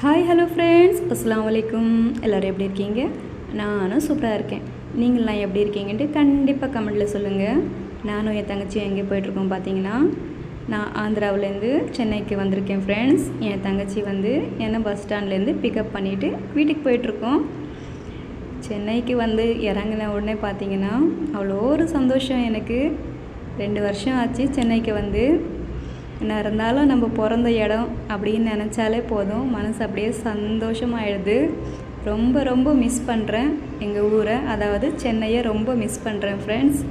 Hi hello friends அஸ்லாம் வலைக்கும் எல்லோரும் எப்படி இருக்கீங்க? நானும் சூப்பராக இருக்கேன். நீங்களாம் எப்படி இருக்கீங்கன்ட்டு கண்டிப்பாக கமெண்ட்டில் சொல்லுங்கள் நானும் என் தங்கச்சியும் எங்கே போயிட்டுருக்கோம் பார்த்தீங்கன்னா நான் ஆந்திராவிலேருந்து சென்னைக்கு வந்திருக்கேன் ஃப்ரெண்ட்ஸ் என் தங்கச்சி வந்து என்னை பஸ் ஸ்டாண்ட்லேருந்து பிக்கப் பண்ணிவிட்டு வீட்டுக்கு போயிட்டுருக்கோம். சென்னைக்கு வந்து இறங்கின உடனே பார்த்தீங்கன்னா அவ்வளோ ஒரு சந்தோஷம் எனக்கு. ரெண்டு வருஷம் ஆச்சு சென்னைக்கு வந்து. என்ன இருந்தாலும் நம்ம பிறந்த இடம் அப்படின்னு நினச்சாலே போதும். மனசு அப்படியே சந்தோஷமாயிடுது. ரொம்ப ரொம்ப மிஸ் பண்ணுறேன் எங்கள் ஊரை. அதாவது சென்னையை ரொம்ப மிஸ் பண்ணுறேன் ஃப்ரெண்ட்ஸ்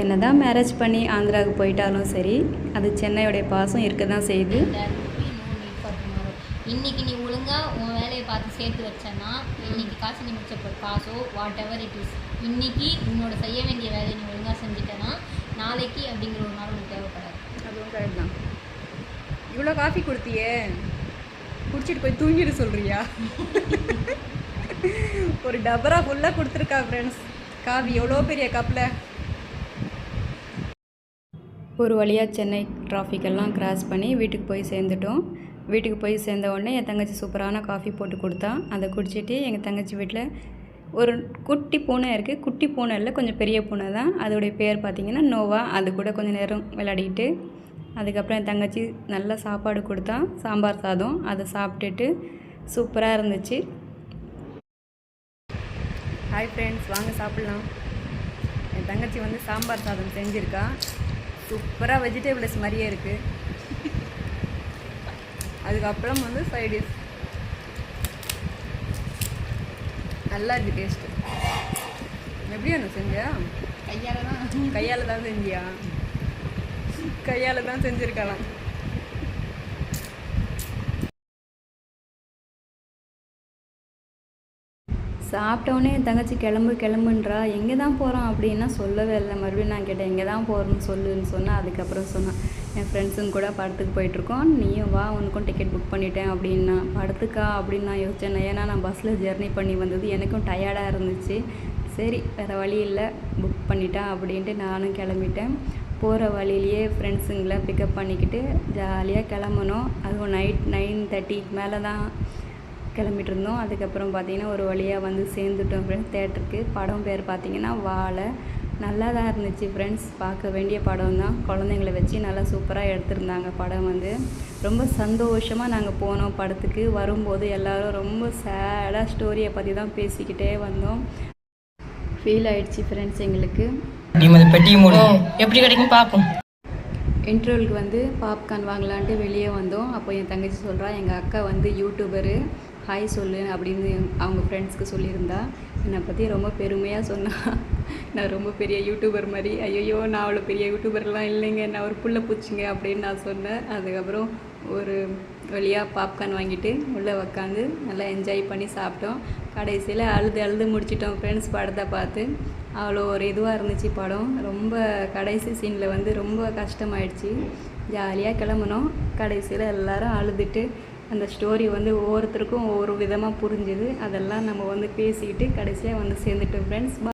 என்ன தான் மேரேஜ் பண்ணி ஆந்திராவுக்கு போயிட்டாலும் சரி அது சென்னையுடைய பாசம் இருக்க தான் செய்யுது. இன்னைக்கு நீ ஒழுங்கா உன் வேலையை பார்த்து சேர்த்து வச்சேன்னா இன்னைக்கு காசு நீ மிச்ச காசோ வாட் எவர் இட் இஸ் இன்னைக்கு உன்னோட செய்ய வேண்டிய வேலையை நீ ஒழுங்கா செஞ்சுட்டேன்னா நாளைக்கு அப்படிங்கிற ஒரு நாள் உனக்கு தேவைப்படாது அதுவும் கரெக்ட் தான் இவ்வளோ காஃபி கொடுத்தியே. குடிச்சிட்டு போய் தூங்கிட சொல்கிறியா ஒரு டபரா ஃபுல்லாக கொடுத்துருக்கா ஃப்ரெண்ட்ஸ் காஃபி எவ்வளோ பெரிய கப்பில் ஒரு வழியாக சென்னை traffic எல்லாம் கிராஸ் பண்ணி வீட்டுக்கு போய் சேர்ந்துட்டோம். வீட்டுக்கு போய் சேர்ந்த உடனே என் தங்கச்சி சூப்பரான காஃபி போட்டு கொடுத்தா. அதை குடிச்சிட்டு எங்கள் தங்கச்சி வீட்டில் ஒரு குட்டி பூனை இருக்குது குட்டி பூனை இல்லை கொஞ்சம் பெரிய பூனை தான். அதோடைய பேர் பார்த்திங்கன்னா நோவா. அது கூட கொஞ்சம் நேரம் விளையாடிக்கிட்டு அதுக்கப்புறம் என் தங்கச்சி நல்லா சாப்பாடு கொடுத்தா சாம்பார் சாதம். அதை சாப்பிட்டுட்டு சூப்பராக இருந்துச்சு. ஹாய் ஃப்ரெண்ட்ஸ் வாங்க சாப்பிட்லாம். என் தங்கச்சி வந்து சாம்பார் சாதம் செஞ்சுருக்கா. சூப்பராக வெஜிடபிள்ஸ் மாதிரியே இருக்குது அதுக்கப்புறம் வந்து சைடிஷ் நல்லா இருக்கு டேஸ்ட்டு எப்படி ஒன்று செஞ்சா கையால தான் கையால் தான் செஞ்சியா? கையால் தான் செஞ்சுருக்கலாம். சாப்பிட்டோன்னே என் தங்கச்சி கிளம்பு கிளம்புன்றா எங்கே தான் போகிறோம் அப்படின்னா சொல்லவே இல்லை. மறுபடியும் நான் கேட்டேன் எங்கே தான் போகிறோன்னு சொல்லுன்னு சொன்னேன் அதுக்கப்புறம் சொன்னான் என் ஃப்ரெண்ட்ஸுங்க கூட படத்துக்கு போயிட்டுருக்கோம். நீயும் வா உனக்கும் டிக்கெட் புக் பண்ணிட்டேன். அப்படின்னா படத்துக்கா? அப்படின்னு நான் யோசித்தேன் ஏன்னா நான் பஸ்ஸில் ஜெர்னி பண்ணி வந்தது எனக்கும் டயர்டாக இருந்துச்சு. சரி வேறு வழி இல்லை. புக் பண்ணிட்டேன் அப்படின்ட்டு நானும் கிளம்பிட்டேன். போகிற வழியிலேயே ஃப்ரெண்ட்ஸுங்களை பிக்கப் பண்ணிக்கிட்டு ஜாலியாக கிளம்பணும். அதுவும் நைட் நைன் தேர்ட்டிக்கு மேலே தான் கிளம்பிட்டு இருந்தோம் அதுக்கப்புறம் பார்த்திங்கன்னா ஒரு வழியாக வந்து சேர்ந்துட்டோம் ஃப்ரெண்ட்ஸ் தேட்டருக்கு படம் பேர் பார்த்திங்கன்னா வாழை. நல்லா தான் இருந்துச்சு ஃப்ரெண்ட்ஸ் பார்க்க வேண்டிய படம் தான் குழந்தைங்கள வச்சு நல்லா சூப்பராக எடுத்திருந்தாங்க படம் வந்து. ரொம்ப சந்தோஷமாக நாங்கள் போனோம் படத்துக்கு. வரும்போது எல்லோரும் ரொம்ப சேடாக ஸ்டோரியை பற்றி தான் பேசிக்கிட்டே வந்தோம். ஃபீல் ஆயிடுச்சு ஃப்ரெண்ட்ஸ் எங்களுக்கு. நிம்மதி பெட்டி மூடி எப்படி கிடைக்கும் பார்ப்போம். இன்டர்வலுக்கு வந்து பாப்கார்ன் வாங்கலான்ட்டு வெளியே வந்தோம். அப்போ என் தங்கச்சி சொல்கிறா எங்கள் அக்கா வந்து யூடியூபரு ஹாய் சொல்லு அப்படின்னு அவங்க ஃப்ரெண்ட்ஸ்க்கு சொல்லியிருந்தா. என்னை பற்றி ரொம்ப பெருமையாக சொன்னா. நான் ரொம்ப பெரிய யூடியூபர் மாதிரி ஐயோ நான் அவ்வளோ பெரிய யூடியூபர்லாம் இல்லைங்க. நான் ஒரு புள்ள பூச்சிங்க அப்படின்னு நான் சொன்னேன். அதுக்கப்புறம் ஒரு வழியாக பாப்கார்ன் வாங்கிட்டு உள்ளே உக்காந்து நல்லா என்ஜாய் பண்ணி சாப்பிட்டோம். கடைசியில் அழுது அழுது முடிச்சிட்டோம். ஃப்ரெண்ட்ஸ் படத்தை பார்த்து. அவ்வளோ ஒரு இதுவாக இருந்துச்சு படம். ரொம்ப கடைசி சீனில் வந்து ரொம்ப கஷ்டமாயிடுச்சு. ஜாலியாக கிளம்புனோம். கடைசியில் எல்லாரும் அழுதுட்டு அந்த ஸ்டோரி வந்து ஒவ்வொருத்தருக்கும் ஒவ்வொரு விதமாக புரிஞ்சுது. அதெல்லாம் நம்ம வந்து பேசிக்கிட்டு கடைசியாக வந்து சேர்ந்துட்டோம். ஃப்ரெண்ட்ஸ்